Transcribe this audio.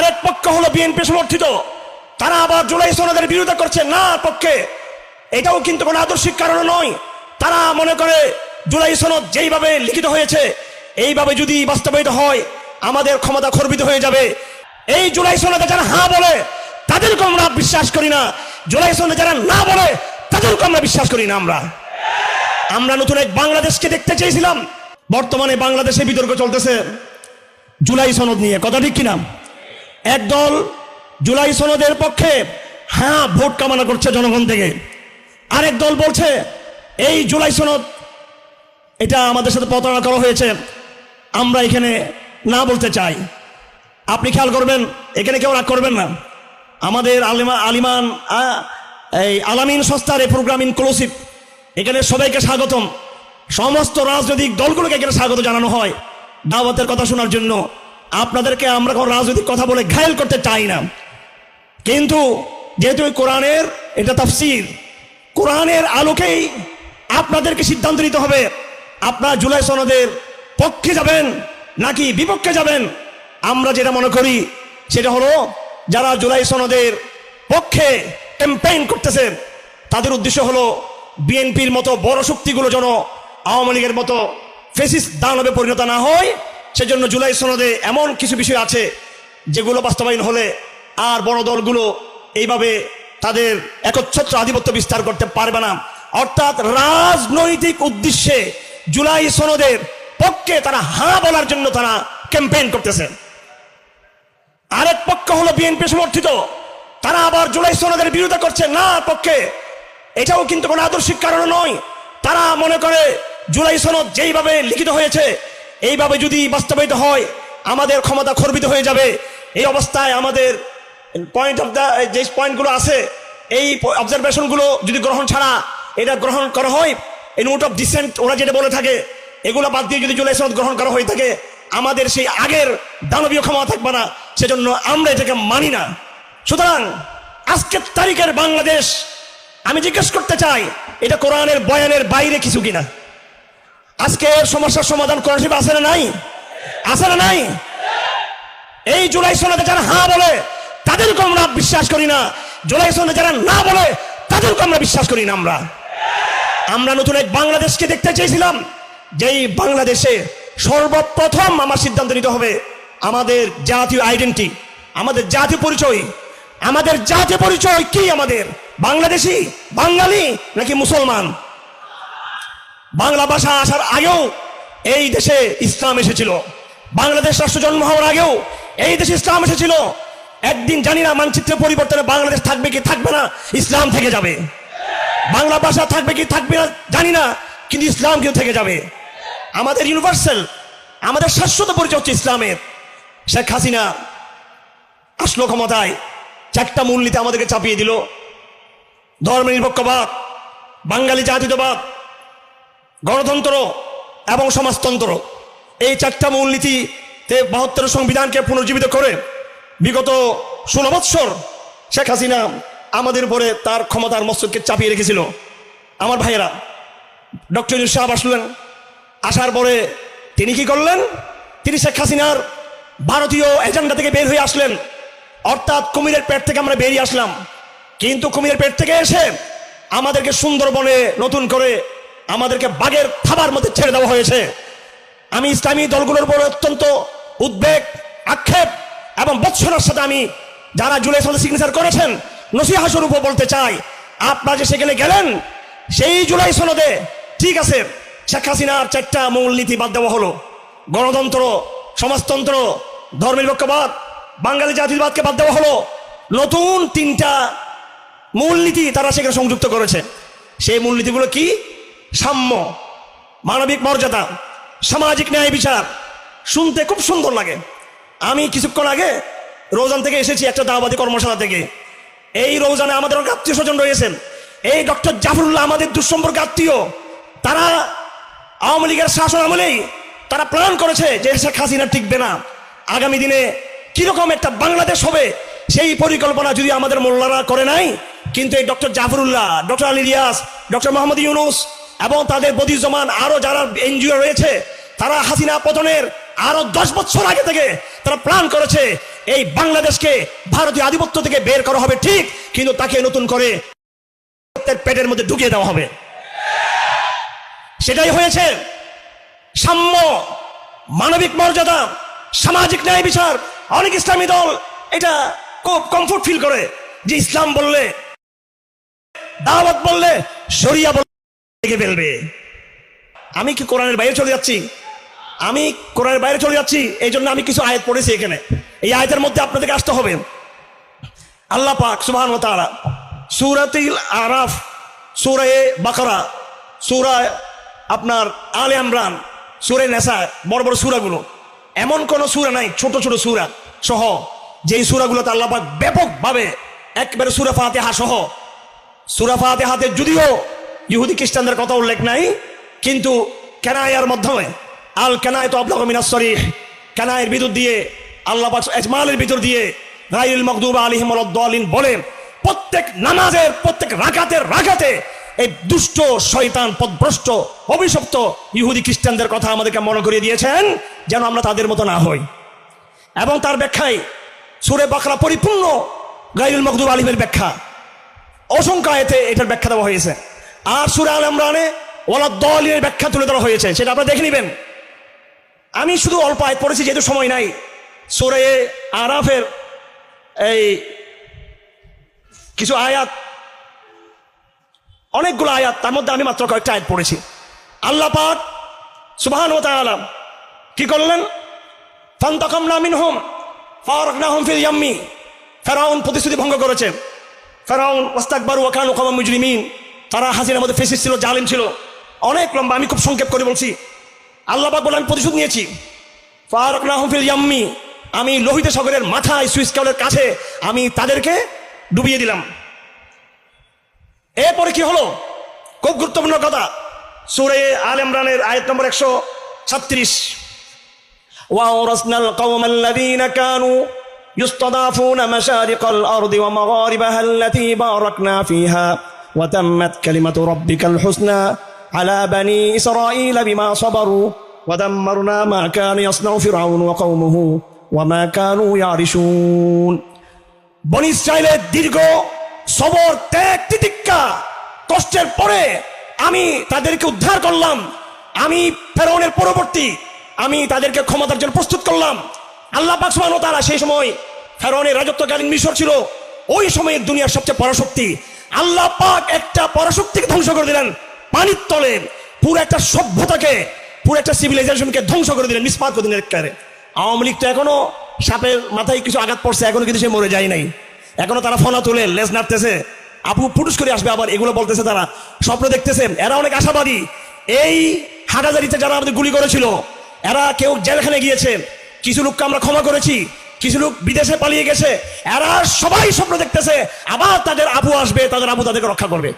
আরেক পক্ষ হলো বিএনপি সমর্থিত। তারা আবার জুলাই সনদের বিরোধিতা করছে না পক্ষে। এটাও কিন্তু কোনো আদর্শিক কারণ নয়। তারা মনে করে জুলাই সনদ যেইভাবে লিখিত হয়েছে, এইভাবে যদি বাস্তবায়িত হয়, আমাদের ক্ষমতা খর্বিত হয়ে যাবে। এই জুলাই সনদে যারা হ্যাঁ বলে তাদেরকে আমরা বিশ্বাস করি না। জুলাই সনদে যারা না বলে তাদেরকে আমরা বিশ্বাস করি না আমরা। আমরা নতুন এক বাংলাদেশকে দেখতে চেয়েছিলাম। বর্তমানে বাংলাদেশে বিতর্ক চলতেছে। জুলাই সনদ নিয়ে। কথা ঠিক কিনা? একদল জুলাই সনদের পক্ষে হ্যাঁ ভোট কামনা করছে জনগণ থেকে। আরেক দল বলছে, এই জুলাই সনদ, এটা আমাদের সাথে প্রতারণা করা হয়েছে। আমরা এখানে না বলতে চাই। আপনি খেয়াল করবেন, এখানে কেউ রাগ করবেন না। আমাদের আলিমা আলিমান এই আলামিন সংস্থার এই প্রোগ্রাম ইনক্লুসিভ এখানে সবাইকে স্বাগতম। সমস্ত রাজনৈতিক দলগুলোকে এখানে স্বাগত জানানো হয়। দাওয়াতের কথা শোনার জন্য। আপনাদেরকে আমরা কোনো রাজনৈতিক কথা বলে ঘায়ল করতে চাই না। কিন্তু যেহেতু কোরআনের এটা তাফসির, কোরআনের আলোকেই আপনাদেরকে সিদ্ধান্ত নিতে হবে। আপনারা জুলাই সনদের পক্ষে যাবেন নাকি বিপক্ষে যাবেন? আমরা যেটা মনে করি সেটা হলো, যারা জুলাই সনদের পক্ষে ক্যাম্পেইন করতেছে, তাদের উদ্দেশ্য হলো বিএনপির মতো বড় শক্তিগুলো যেন আওয়ামী লীগের মতো ফেসিস দানবে পরিণত না হয়। সেজন্য জুলাই সনদে এমন কিছু বিষয় আছে যেগুলো বাস্তবায়ন হলে আর বড় দলগুলো এইভাবে তাদের একচ্ছত্র আধিপত্য বিস্তার করতে পারবে না। অর্থাৎ রাজনৈতিক উদ্দেশ্যে জুলাই সনদের পক্ষে তারা হাঁ বলার জন্য তারা ক্যাম্পেইন করতেছে। আরেক পক্ষ হলো বিএনপি সমর্থিত। তারা আবার জুলাই সনদের বিরোধিতা করছে না পক্ষে। এটাও কিন্তু কোনো আদর্শিক কারণ নয়। তারা মনে করে জুলাই সনদ যেইভাবে লিখিত হয়েছে এইভাবে যদি বাস্তবায়িত হয়, আমাদের ক্ষমতা খর্বিত হয়ে যাবে। এই অবস্থায় আমাদের পয়েন্ট অফ দ্য যে পয়েন্টগুলো আছে, এই অবজারভেশনগুলো যদি গ্রহণ ছাড়া এটা গ্রহণ করা হয়, এই নোট অফ ডিসেন্ট ওরা যেটা বলে থাকে, এগুলো বাদ দিয়ে যদি জুলাই সনদ গ্রহণ করা হয়ে থাকে, আমাদের সেই আগের দানবীয় ক্ষমতা থাকবে না, সেজন্য আমরা এটাকে মানি না। সুতরাং, আজকের তারিখের বাংলাদেশ, আমি জিজ্ঞেস করতে চাই, এটা কোরআনের বয়ানের বাইরে কিছু কিনা? আজকের সমস্যার সমাধান কোরআন শরীফে আছে না নাই? আছে না নাই? এই জুলাই সনদে যারা হ্যাঁ বলে তাদেরকে আমরা বিশ্বাস করি না। জুলাই সনদে যারা না বলে তাদেরকে আমরা বিশ্বাস করি না আমরা। আমরা নতুন এক বাংলাদেশকে দেখতে চেয়েছিলাম, যেই বাংলাদেশে সর্বপ্রথম আমার সিদ্ধান্ত নিতে হবে, আমাদের জাতীয় আইডেন্টি আমাদের জাতীয় পরিচয়। আমাদের জাতীয় পরিচয় কি আমাদের? বাংলাদেশি? বাঙালি? নাকি মুসলমান? বাংলা ভাষা আসার আগেও এই দেশে ইসলাম এসেছিল। বাংলাদেশ রাষ্ট্র জন্ম হওয়ার আগেও এই দেশে ইসলাম এসেছিল। একদিন জানি না মানচিত্রের পরিবর্তনে বাংলাদেশ থাকবে কি থাকবে না, ইসলাম থেকে যাবে। বাংলা ভাষা থাকবে কি থাকবে না জানি না, কিন্তু ইসলাম কেউ থেকে যাবে। আমাদের ইউনিভার্সাল আমাদের শাশ্বত পরিচয় হচ্ছে ইসলামের। শেখ হাসিনা আসলো ক্ষমতায়, চারটা মূলনীতি আমাদেরকে চাপিয়ে দিল। ধর্ম নিরপেক্ষবাদ বাঙালি জাতীয়তাবাদ গণতন্ত্র এবং সমাজতন্ত্র। এই চারটা মূলনীতিতে বাহাত্তর সংবিধানকে পুনর্জীবিত করে বিগত ষোলো বৎসর শেখ হাসিনা আমাদের উপরে তার ক্ষমতার মস্তককে চাপিয়ে রেখেছিল। আমার ভাইয়েরা, ডক্টর ইউনুস সাহেব আসলেন। আসার পরে তিনি কি করলেন? তিনি শেখ হাসিনার ভারতীয় এজেন্ডা থেকে বের হয়ে আসলেন। অর্থাৎ কুমিরের পেট থেকে আমরা বেরিয়ে আসলাম। কিন্তু কুমিরের পেট থেকে এসে আমাদেরকে সুন্দরবনে নতুন করে আমাদেরকে বাঘের থাবার মধ্যে ছেড়ে দেওয়া হয়েছে। আমি ইসলামী দলগুলোর উপর অত্যন্ত উদ্বেগ, আক্ষেপ এবং বৎসরের সাথে আমি যারা জুলাই সালে সিগনেচার করেছেন, নসিহা স্বরূপ বলতে চাই, আপনারা যে সেখানে গেলেন, সেই জুলাই সনদে ঠিক আছে, শেখ হাসিনার চারটা মূলনীতি বাদ দেওয়া হলো। গণতন্ত্র, সমাজতন্ত্র ধর্মনিরপেক্ষবাদ বাঙালি জাতীয়বাদকে বাদ দেওয়া হলো। নতুন তিনটা মূলনীতি তারা সেখানে সংযুক্ত করেছে। সেই মূলনীতিগুলো কি? সাম্য, মানবিক মর্যাদা, সামাজিক ন্যায় বিচার, শুনতে খুব সুন্দর লাগে। আমি কিছুক্ষণ আগে রোজান থেকে এসেছি একটা দাওয়াতি কর্মশালা থেকে। এই রোজানে আমাদের অনেক আত্মীয় স্বজন রয়েছেন। এই ডক্টর জাফরুল্লাহ আমাদের দুঃসম্পর্ক আত্মীয়। তারা আওয়ামী লীগের শাসন আমলেই তারা প্ল্যান করেছে যে শেখ হাসিনা টিকবে না। আগামী দিনে কীরকম একটা বাংলাদেশ হবে, সেই পরিকল্পনা যদি আমাদের মোল্লারা করে নাই, কিন্তু এই doctor Zafrullah, doctor Ali Riaz doctor Mohammad Yunus এবং তাদের বদিজমান আরও যারা এনজিও রয়েছে, তারা হাসিনা পতনের আরও দশ বছর আগে থেকে তারা প্ল্যান করেছে, এই বাংলাদেশকে ভারতীয় আধিপত্য থেকে বের করা হবে ঠিক, কিন্তু তাকে নতুন করে পেটের মধ্যে ঢুকিয়ে দেওয়া হবে। সেটাই হয়েছে। সাম্য, মানবিক মর্যাদা, সামাজিক ন্যায় বিচার, অনেক ইসলামী দল এটা খুব কমফোর্ট ফিল করে যে ইসলাম বললে, দাওয়াত বললে, শরিয়া বললে লেগে ফেলবে। আমি কি কোরআনের বাইরে চলে যাচ্ছি? আমি কোরআনের বাইরে চলে যাচ্ছি এই জন্য আমি কিছু আয়াত পড়েছি এখানে। এই আয়াতের মধ্যে আপনাদেরকে আসতে হবে। আল্লাহ পাক সুবহান তাআলা সূরাতুল আরাফ সূরা বাকারা সূরা আপনার আলে ইমরান সূরা নেসা, বড় বড় সূরাগুলো। এমন কোন সূরা নাই, ছোট ছোট সূরা সহ, যেই সূরাগুলোতে আল্লাহ পাক ব্যাপকভাবে একবারে সূরা ফাতিহা সহ, সূরা ফাতিহাতে যদিও ইহুদি খ্রিস্টানদের কথা উল্লেখ নাই, কিন্তু কেনায়ার মাধ্যমে, আল কেনায় তো আবলাগ মিনাস শরীফ কেনায়ের ভিতর দিয়ে, আল্লাহ এজমালের ভিতর দিয়ে গাইল মকদুব আলিহিম দলিন বলেন প্রত্যেক নামাজের, প্রত্যেক রাকাতের রাকাতে এই দুষ্ট শয়তান, পদভ্রষ্ট, অভিশপ্ত ইহুদি খ্রিস্টানদের কথা আমাদেরকে মনে করিয়ে দিয়েছেন, যেন আমরা তাদের মতো না হই। এবং তার ব্যাখ্যায় সুরে বাকরা পরিপূর্ণ গাইল মকদুব আলিমের ব্যাখ্যা। অসংখ্য এতে এটার ব্যাখ্যা দেওয়া হয়েছে। আর সুরে আল ইমরানে ওলা দলের ব্যাখ্যা তুলে ধরা হয়েছে, সেটা আপনারা দেখে নেবেন। আমি শুধু অল্প আয়াত পড়েছি, যেহেতু সময় নাই। সুরে আরাফের এই কিছু আয়াত, অনেকগুলো আয়াত, তার মধ্যে আমি মাত্র কয়েকটা আয়াত পড়েছি। আল্লাহ পাক সুবহান ও তাআলা কি করলেন? ফান্তাকামনা মিনহুম, ফারাকনাহুম ফিল ইয়াম্মি। ফেরাউন প্রতিশ্রুতি ভঙ্গ করেছে। ফেরাউন ওয়াস্তাকবারু ওয়া কানু কওমান মুজরিমিন। তারা হাসিনার মধ্যে ফেসিস ছিল জালিম ছিল অনেক লম্বা আমি খুব সংক্ষেপ করে বলছি আল্লাহ পাক বলে আমি প্রতিশোধ নিয়েছি ফারাকনাহুম ফিল ইয়াম্মি আমি লোহিত সাগরের মাথায় সুইস কালের কাছে আমি তাদেরকে ডুবিয়ে দিলাম এরপরে কি হলো খুব গুরুত্বপূর্ণ কথা সুরে আল ইমরানের আয়াত নম্বর একশো ছত্রিশ وأورثنا القوم الذين كانوا يستضعفون مشارق الأرض ومغاربها التي باركنا فيها وتمت كلمة ربك الحسنى على بني إسرائيل بما صبروا ودمرنا ما كان يصنع فرعون وقومه وما كانوا يعرشون বনি ইসরায়েলের দীর্ঘ সবর ত্যাগ তিতিক্ষা কষ্টের পরে আমি তাদেরকে উদ্ধার করলাম আমি ফেরাউনের পরবর্তী আমি তাদেরকে ক্ষমতার জন্য প্রস্তুত করলাম আল্লাহ পাক সুবহানাহু ওয়া তাআলা সেই সময় ফেরাউনের রাজত্বকালীন মিশর ছিল ওই সময়ে দুনিয়ার সবচেয়ে পরাশক্তি আল্লাহ পাক একটা পরাশক্তিকে ধ্বংস করে দিলেন। পানির তলে পুরো একটা সভ্যতাকে, পুরো একটা সিভিলাইজেশনকে ধ্বংস করে দিলেন নিষ্পাত করে দিলেন আওয়ামী লীগ তো এখনও সাপের মাথায় কিছু আঘাত পড়ছে, এখনও কিন্তু সে মরে যায় নাই। এখনও তারা ফোনা তুলে, লেজ নাড়তেছে। আপু ফুটুস করে আসবে আবার, এগুলো বলতেছে তারা। স্বপ্ন দেখতেছে, এরা অনেক আশাবাদী। এই হাটাজারিতে যারা আমাদের গুলি করেছিল, এরা কেউ জেলখানে গিয়েছে। কিছু লোককে আমরা ক্ষমা করেছি। কিছু লোক বিদেশে পালিয়ে গেছে। এরা সবাই স্বপ্ন দেখতেছে, আবার তাদের আবু আসবে, তাদের আবু তাদেরকে রক্ষা করবে।